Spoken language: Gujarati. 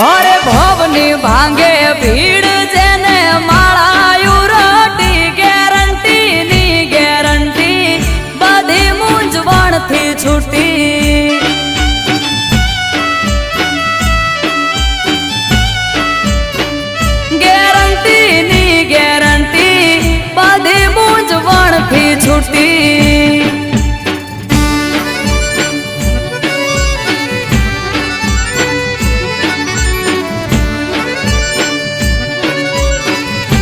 અરે ભવની ભાંગે ભીડ જેને માળાયું રોટી ગેરંટી ની ગેરંટી, બધી મૂંઝવણથી છૂટી. ગેરંટી ની ગેરંટી, બધી મૂંઝવણથી છૂટી.